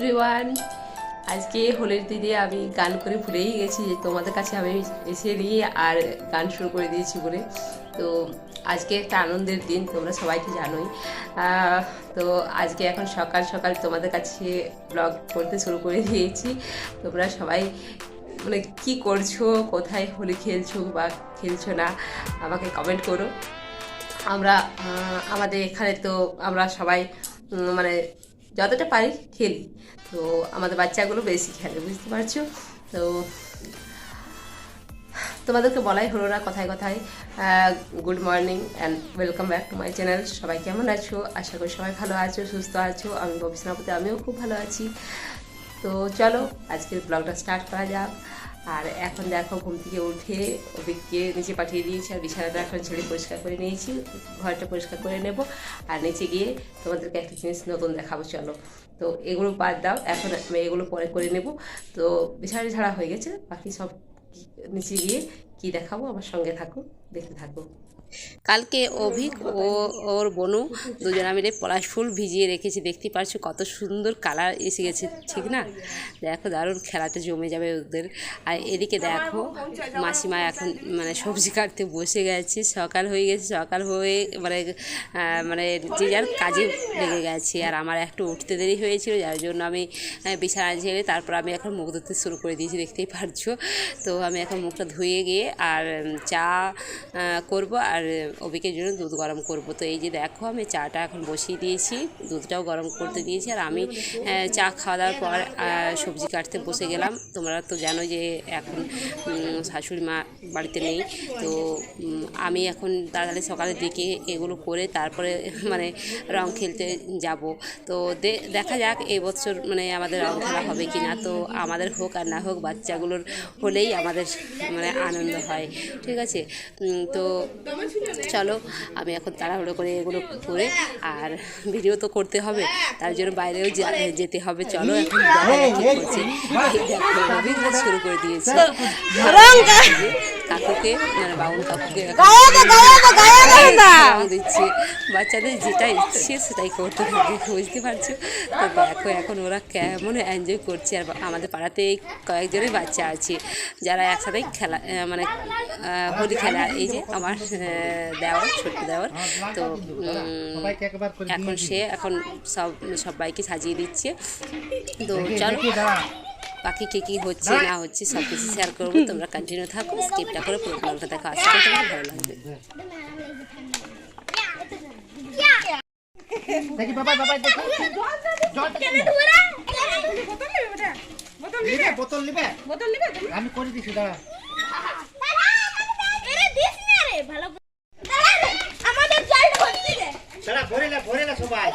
Everyone আজকে হোলির দিনে আমি গান করে ভুলেই গেছি যে তোমাদের কাছে আমি এসে নিয়ে আর গান শুরু করে দিয়েছি বলে। তো আজকে একটা আনন্দের দিন, তোমরা সবাইকে জানোই। তো আজকে এখন সকাল সকাল তোমাদের কাছে ব্লগ করতে শুরু করে দিয়েছি। তোমরা সবাই মানে কি করছ, কোথায় হোলি খেলছো বা খেলছো না, আমাকে কমেন্ট করো। আমরা আমাদের এখানে তো আমরা সবাই মানে যতটা পারি খেলি। তো আমাদের বাচ্চাগুলো বেশি খেলে, বুঝতে পারছ? তো তোমাদেরকে বলাই হলো না কথায় কথায়। Good morning and welcome back to my channel সবাই কেমন আছো? আশা করি সবাই ভালো আছো, সুস্থ আছো। আমি ভবিষ্যৎ আমিও খুব ভালো আছি। তো চলো, আজকের ব্লগটা স্টার্ট করা যাক। আর এখন দেখো ঘুম থেকে উঠে ওদেরকে নিচে পাঠিয়ে দিয়েছি আর বিছানাটা এখন ছেড়ে পরিষ্কার করে নিয়েছি। ঘরটা পরিষ্কার করে নেব আর নিচে গিয়ে তোমাদেরকে একটা জিনিস নতুন দেখাবো, চলো। তো এগুলো বাদ দাও, এখন আমি এগুলো পরে করে নেব। তো বিছানা ঝাড়া হয়ে গেছে, বাকি সব নিচে গিয়ে কি দেখাবো? আমার সঙ্গে থাকো, দেখতে থাকো। কালকে অভিক ও ওর বনু দুজনা মিলে পলাশ ফুল ভিজিয়ে রেখেছি। দেখতে পারছ কত সুন্দর কালার এসে গেছে, ঠিক না? দেখো দারুণ খেলাটা জমে যাবে ওদের। আর এদিকে দেখো মাসিমা এখন মানে সবজি কাটতে বসে গেছে। সকাল হয়ে গেছে, সকাল হয়ে মানে মানে যে যার কাজে লেগে গেছে। আর আমার একটু উঠতে দেরি হয়েছিল, যার জন্য আমি বিছানা ঝেড়ে তারপর আমি এখন মুখ ধুতে শুরু করে দিয়েছি, দেখতেই পারছ? তো আমি এখন মুখটা ধুয়ে গিয়ে আর চা করব। আর অবিকের জন্য দুধ গরম করব। তো এই যে দেখো, আমি চাটা এখন বসিয়ে দিয়েছি। দুধটাও গরম করতে দিয়েছি। আর আমি চা খাওয়া দাওয়ার পর সবজি কাটতে বসে গেলাম। তোমরা তো জানো যে এখন শাশুড়ি মা বাড়িতে নেই। তো আমি এখন তাড়াতাড়ি সকালের দিকে এগুলো করে তারপরে মানে রং খেলতে যাব। তো দেখা যাক এবছর মানে আমাদের রং খেলা হবে কি না তো আমাদের হোক আর না হোক, বাচ্চাগুলোর হলেই আমাদের মানে আনন্দ হয়। ঠিক আছে? তো চলো আমি এখন তাড়াহুড়ো করে এগুলো করে আর ভিডিও তো করতে হবে তার জন্য বাইরেও যেতে হবে চলো এখন দেখা এই দেখো, রবীন্দ্র শুরু করে দিয়েছে। কাকুকে মানে বাউন কাকুকে এখন দিচ্ছে। বাচ্চাদের যেটা ইচ্ছে সেটাই করতে থাকে বুঝতে পারছ? তো দেখো এখন ওরা কেমন এনজয় করছে। আর আমাদের পাড়াতে এই কয়েকজনই বাচ্চা আছে যারা একসাথেই খেলা মানে হোলি খেলা। এই যে আমার দেওয়ার ছোট্ট দেওয়ার তো এখন সে এখন সব সবাইকে সাজিয়ে দিচ্ছে। তো চলো। বাকি কে কী হচ্ছে না। হচ্ছে সব কিছু শেয়ার করব তোমরা কন্টিনিউ থাকো স্কিপটা করে পুরো ব্লগটা দেখো আশা করি তোমার ভালো লাগবে। দেখি বাবা বাবা দেখি। জলটা বোতল নিবে? বোতল নিবে? আমি করে দিছি দাঁড়া ভরে না ভরে না সবাই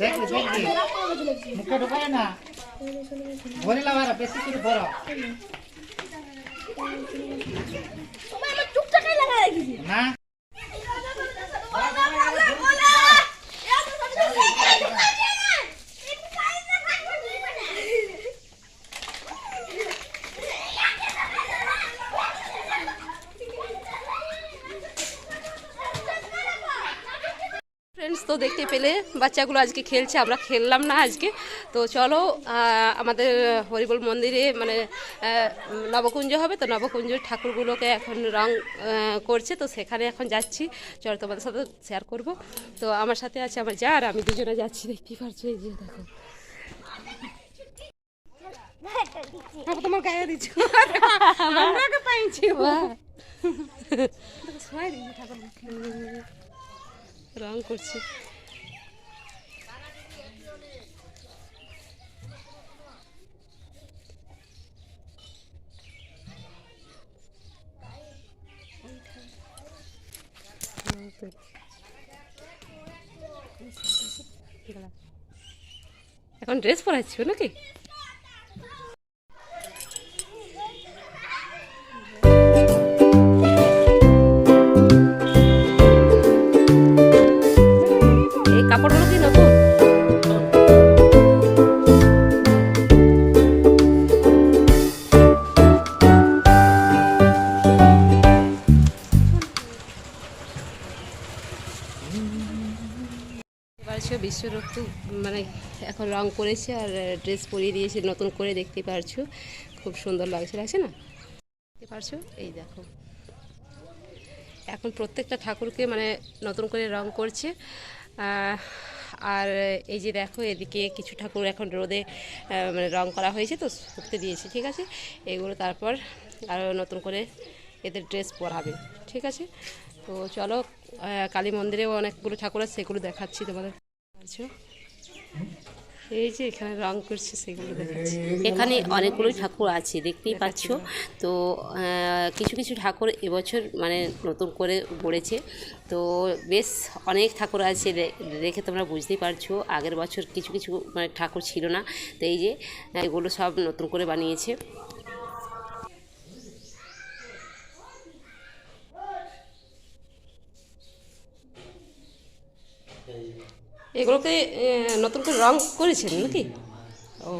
দেখি দেখি মুখে ঢোকায় না ভরে লাগার বেশি করে ভরো না ফ্রেন্ডস তো দেখতে পেলে বাচ্চাগুলো আজকে খেলছে আমরা খেললাম না আজকে। তো চলো আমাদের হরিবল মন্দিরে মানে নবকুঞ্জ হবে তো নবকুঞ্জের ঠাকুরগুলোকে এখন রং করছে তো সেখানে এখন যাচ্ছি। চলো তোমাদের সাথে শেয়ার করব। তো আমার সাথে আছে আমার যা আর আমি দুজনে যাচ্ছি দেখতে পারছ এই যে দেখো। রং করছি। এখন ড্রেস পরাচ্ছি নাকি রং করেছে আর ড্রেস পরিয়ে দিয়েছে, নতুন করে দেখতে পারছ। খুব সুন্দর লাগছে লাগছে না? দেখতে পারছ? এই দেখো। এখন প্রত্যেকটা ঠাকুরকে মানে নতুন করে রং করছে। আর এই যে দেখো, এদিকে কিছু ঠাকুর এখন রোদে মানে রং করা হয়েছে তো শুকতে দিয়েছে, ঠিক আছে? এগুলো তারপর আরও নতুন করে এদের ড্রেস পরাবে, ঠিক আছে? তো চলো কালী মন্দিরেও অনেকগুলো ঠাকুর আছে, সেগুলো দেখাচ্ছি তোমাদের। আচ্ছা এই যে এখানে রং করছে, সেগুলো দেখাচ্ছি। এখানে অনেকগুলো ঠাকুর আছে, দেখতেই পাচ্ছ। তো কিছু কিছু ঠাকুর এবছর মানে নতুন করে গড়েছে। তো বেশ অনেক ঠাকুর আছে দেখে তোমরা বুঝতেই পারছ, আগের বছর কিছু কিছু মানে ঠাকুর ছিল না। তো এই যে এগুলো সব নতুন করে বানিয়েছে। এগুলোকে আহ, নতুন করে রং করেছেন নাকি? ও।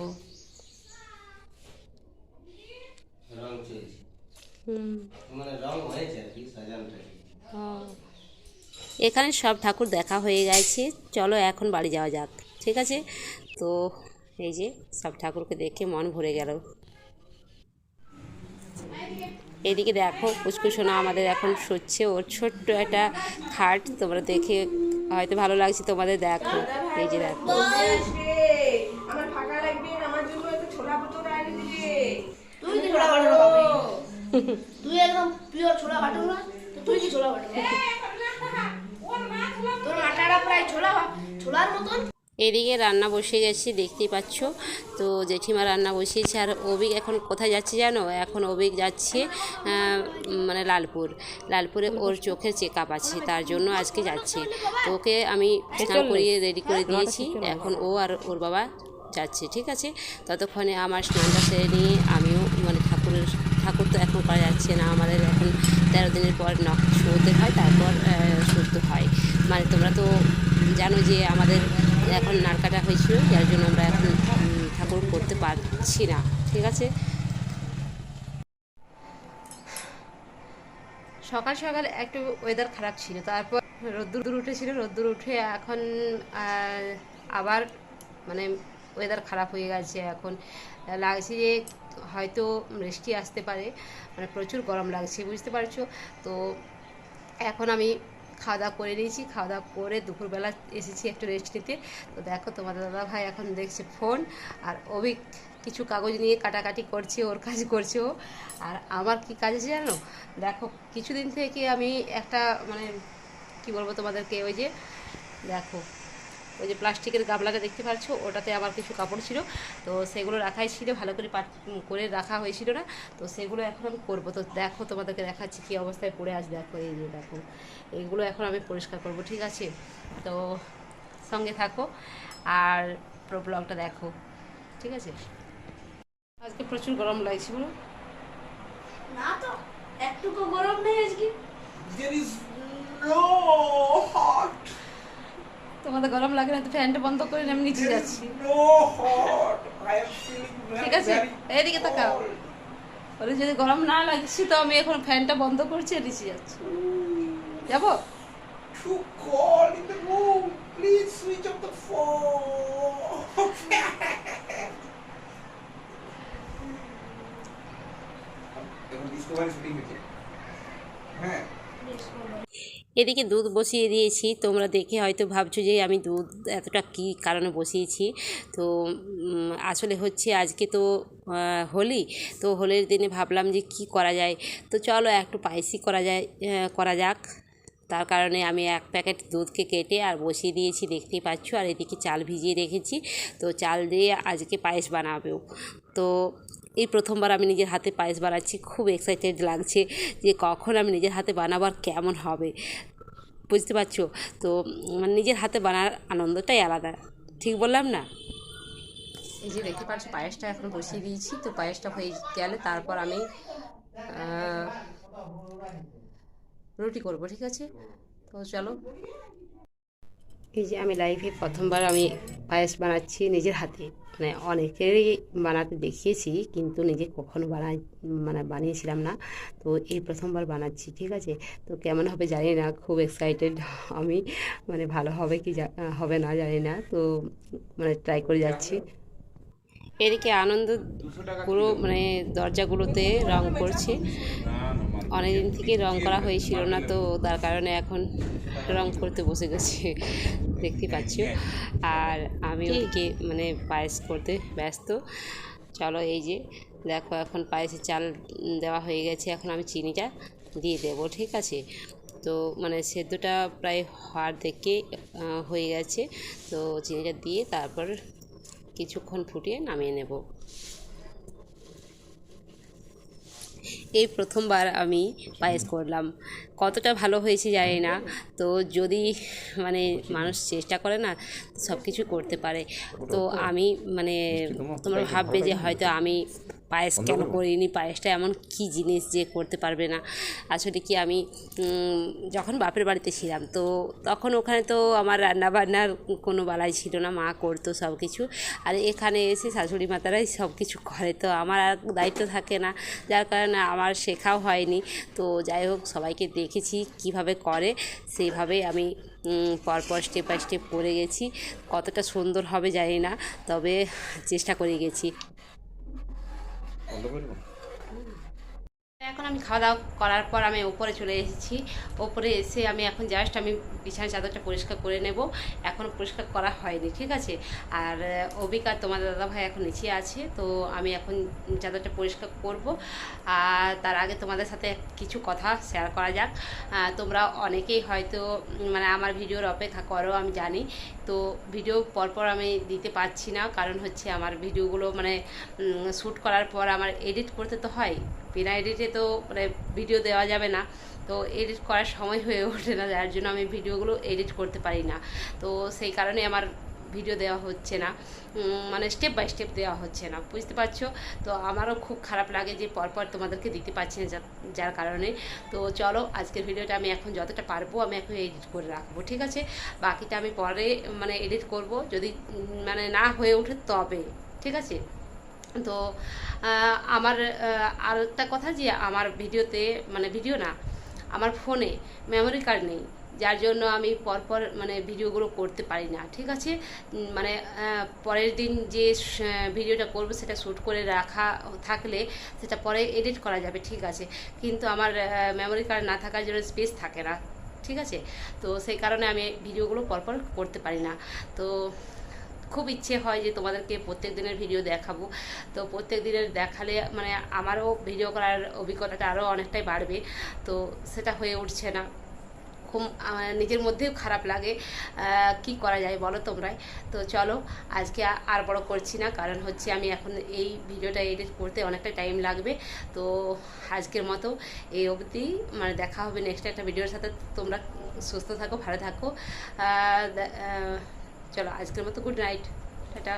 হুম। মানে ও। এখানে সব ঠাকুর দেখা হয়ে গেছে। চলো এখন বাড়ি যাওয়া যাক ঠিক আছে? তো এই যে সব ঠাকুরকে দেখে মন ভরে গেল। এদিকে দেখো পুষ্কুসোনা আমাদের এখন সচ্ছে ওর ছোট্ট একটা খাট তোমরা দেখে হয়তো ভালো লাগছে তোমাদের দেখো। এই যে দেখো। আমার ফাঁকা লাগবে আমার জন্য একটা ছোলা পচড়া এনে দিবে। তুই ছোলা তুই একদম পিওর ছোলা বাটানো তুই কি ছোলা বাটানো তোর মাথাটা প্রায় ছোলা ছোলার মতন এদিকে রান্না বসে গেছি দেখতেই পাচ্ছ। তো জেঠিমা রান্না বসিয়েছে আর অবিক এখন কোথায় যাচ্ছে জানো? এখন অবিক যাচ্ছে মানে লালপুর। লালপুরে ওর চোখের চেক আপ আছে তার জন্য আজকে যাচ্ছে। ওকে আমি স্নান করিয়ে রেডি করে দিয়েছি। এখন ও আর ওর বাবা যাচ্ছে ঠিক আছে? ততক্ষণে আমার স্নানটা সেরে নিয়ে আমিও মানে ঠাকুরের ঠাকুর তো এখন করা যাচ্ছে না আমাদের এখন তেরো দিনের পর নখ শুতে হয় তারপর শুদ্ধ হয়। মানে তোমরা তো জানো যে আমাদের এখন নারকাটা হয়েছিল, যার জন্য আমরা এখন ঠাকুর করতে পারছি না, ঠিক আছে? সকাল সকাল একটু ওয়েদার খারাপ ছিল, তারপর রোদ্দুর উঠেছিল, রোদ্দুর উঠে এখন আবার মানে ওয়েদার খারাপ হয়ে গেছে এখন। লাগছে যে হয়তো বৃষ্টি আসতে পারে মানে প্রচুর গরম লাগছে, বুঝতে পারছ? তো এখন আমি খাওয়া দাওয়া করে নিয়েছি খাওয়া দাওয়া করে দুপুরবেলা এসেছি একটু রেস্ট নিতে। তো দেখো তোমাদের দাদা ভাই এখন দেখছে ফোন আর অভিক কিছু কাগজ নিয়ে কাটাকাটি করছে, ওর কাজ করছে ও। আর আমার কি কাজ আছে জানো? দেখো, কিছুদিন থেকে আমি একটা মানে কি বলব তোমাদেরকে, ওই যে দেখো ওই যে প্লাস্টিকের গামলাটা দেখতে পাচ্ছ ওটাতে আমার কিছু কাপড় ছিল। তো সেগুলো রাখাই ছিল ভালো করে পাট করে রাখা হয়েছিল না। তো সেগুলো এখন আমি করব। তো দেখো তোমাদেরকে দেখাচ্ছি কী অবস্থায় পড়ে আছে। দেখো এই যে দেখো এইগুলো এখন আমি পরিষ্কার করব ঠিক আছে? তো সঙ্গে থাকো আর পুরো ব্লগটা দেখো ঠিক আছে? আজকে প্রচুর গরম লাগছে বলো। না তো একটুকু গরম নেই আজকে। There is no hot, তোমাদের গরম লাগে না তো ফ্যানটা বন্ধ করে আমি নিচে যাচ্ছি। ঠিক আছে এইদিকে তাকাও। বলে যদি গরম না লাগছে তো আমি এখন ফ্যানটা বন্ধ করছি আর নিচে যাচ্ছি। যাব. এখন ডিসকভারি শুটিং হচ্ছে হ্যাঁ। এদিকে দুধ বসিয়ে দিয়েছি। তোমরা দেখে হয়তো ভাবছ যে আমি দুধ এতটা কী কারণে বসিয়েছি? তো আসলে হচ্ছে আজকে তো হোলি। তো হোলির দিনে ভাবলাম যে কি করা যায়? তো চলো একটু পায়েসই করা যায় করা যাক। তার কারণে আমি এক প্যাকেট দুধকে কেটে আর বসিয়ে দিয়েছি, দেখতেই পাচ্ছ। আর এদিকে চাল ভিজিয়ে রেখেছি। তো চাল দিয়ে আজকে পায়েস বানাবেও তো এই প্রথমবার আমি নিজের হাতে পায়েস বানাচ্ছি খুব এক্সাইটেড লাগছে যে কখন আমি নিজের হাতে বানাবার কেমন হবে। বুঝতে পারছ? তো উম, নিজের হাতে বানার আনন্দটাই আলাদা। ঠিক বললাম না? এই যে দেখতে পাচ্ছ পায়েসটা এখন বসিয়ে দিয়েছি। তো পায়েসটা হয়ে গেলে তারপর আমি রুটি করব ঠিক আছে? তো চলো। এই যে আমি লাইফে প্রথমবার আমি পায়েস বানাচ্ছি নিজের হাতে। মানে অনেকেরই বানাতে দেখিয়েছি, কিন্তু নিজে কখনো বানাই মানে বানিয়েছিলাম না। তো এই প্রথমবার বানাচ্ছি, ঠিক আছে? তো কেমন হবে জানি না, খুব এক্সাইটেড আমি মানে ভালো হবে কি হবে না জানি না। তো মানে ট্রাই করে যাচ্ছি। এদিকে আনন্দ পুরো মানে দরজাগুলোতে রং করছে। অনেকদিন থেকে রং করা হয়েছিল না তো, তার কারণে এখন রং করতে বসে গেছে, দেখতে পাচ্ছ। আর আমি ওদিকে মানে পায়েস করতে ব্যস্ত। চলো এই যে, দেখো এখন পায়েসের চাল দেওয়া হয়ে গেছে, এখন আমি চিনিটা দিয়ে দেবো, ঠিক আছে? তো মানে সেদ্ধটা প্রায় হওয়ার থেকে হয়ে গেছে। তো চিনিটা দিয়ে তারপর কিছুক্ষণ ফুটিয়ে নামিয়ে নেব। এই প্রথমবার আমি পায়েস করলাম। কতটা ভালো হয়েছে জানি না। তো যদি মানে মানুষ চেষ্টা করে না সব কিছু করতে পারে। তো আমি মানে তোমরা ভাববে যে হয়তো আমি পায়েস কেন করিনি? পায়েসটা এমন কি জিনিস যে করতে পারবে না? আসলে কি আমি যখন বাপের বাড়িতে ছিলাম তো তখন ওখানে তো আমার রান্না বান্নার কোনো বালাই ছিল না মা করতো সব কিছু আর এখানে এসে শাশুড়ি মাতারাই সব কিছু করে তো আমার আর দায়িত্ব থাকে না। যার কারণে আমার শেখাও হয়নি। তো যাই হোক সবাইকে দেখেছি কীভাবে করে। সেইভাবেই আমি পরপর স্টেপ বাই স্টেপ করে গেছি। কতটা সুন্দর হবে জানি না তবে চেষ্টা করে গেছি। Aldı mı? এখন আমি খাওয়া দাওয়া করার পর আমি ওপরে চলে এসেছি। ওপরে এসে আমি এখন জাস্ট আমি বিছানা চাদরটা পরিষ্কার করে নেব। এখন পরিষ্কার করা হয়নি ঠিক আছে? আর আহ, অবিকা তোমাদের দাদাভাই এখন নিচে আছে তো আমি এখন চাদরটা পরিষ্কার করব। আর তার আগে তোমাদের সাথে কিছু কথা শেয়ার করা যাক। তোমরা অনেকেই হয়তো মানে আমার ভিডিওর অপেক্ষা করো আমি জানি। তো ভিডিও পরপর আমি দিতে পারছি না কারণ হচ্ছে আমার ভিডিওগুলো মানে শ্যুট করার পর আমার এডিট করতে তো হয়। বিনা এডিটে তো মানে ভিডিও দেওয়া যাবে না। তো এডিট করার সময় হয়ে ওঠে না, যার জন্য আমি ভিডিওগুলো এডিট করতে পারি না। তো সেই কারণে আমার ভিডিও দেওয়া হচ্ছে না। মানে স্টেপ বাই স্টেপ দেওয়া হচ্ছে না, বুঝতে পারছ? তো আমারও খুব খারাপ লাগে যে পরপর তোমাদেরকে দিতে পারছি না যার কারণে। তো চলো, আজকের ভিডিওটা আমি এখন যতটা পারব আমি এখন এডিট করে রাখব, ঠিক আছে? বাকিটা আমি পরে মানে এডিট করব। যদি মানে না হয়ে ওঠে তবে, ঠিক আছে? তো আমার আর একটা কথা যে আমার ভিডিওতে মানে ভিডিও না, আমার ফোনে মেমোরি কার্ড নেই, যার জন্য আমি পরপর মানে ভিডিওগুলো করতে পারি না, ঠিক আছে? মানে পরের দিন যে ভিডিওটা করব সেটা শ্যুট করে রাখা থাকলে সেটা পরে এডিট করা যাবে, ঠিক আছে? কিন্তু আমার মেমোরি কার্ড না থাকার জন্য স্পেস থাকে না, ঠিক আছে? তো সেই কারণে আমি ভিডিওগুলো পরপর করতে পারি না। তো খুব ইচ্ছে হয় যে তোমাদেরকে প্রত্যেক দিনের ভিডিও দেখাবো। তো প্রত্যেক দিনের দেখালে মানে আমারও ভিডিও করার অভিজ্ঞতাটা আরও অনেকটাই বাড়বে। তো সেটা হয়ে উঠছে না। খুব নিজের মধ্যেও খারাপ লাগে কি করা যায় বলো তোমরাই। তো চলো, আজকে আর বড় করছি না, কারণ হচ্ছে আমি এখন এই ভিডিওটা এডিট করতে অনেকটা টাইম লাগবে। তো আজকের মতো এই অবধি মানে দেখা হবে নেক্সট একটা ভিডিওর সাথে। তোমরা সুস্থ থাকো, ভালো থাকো। চলো আজকের মতো গুড নাইট টাটা।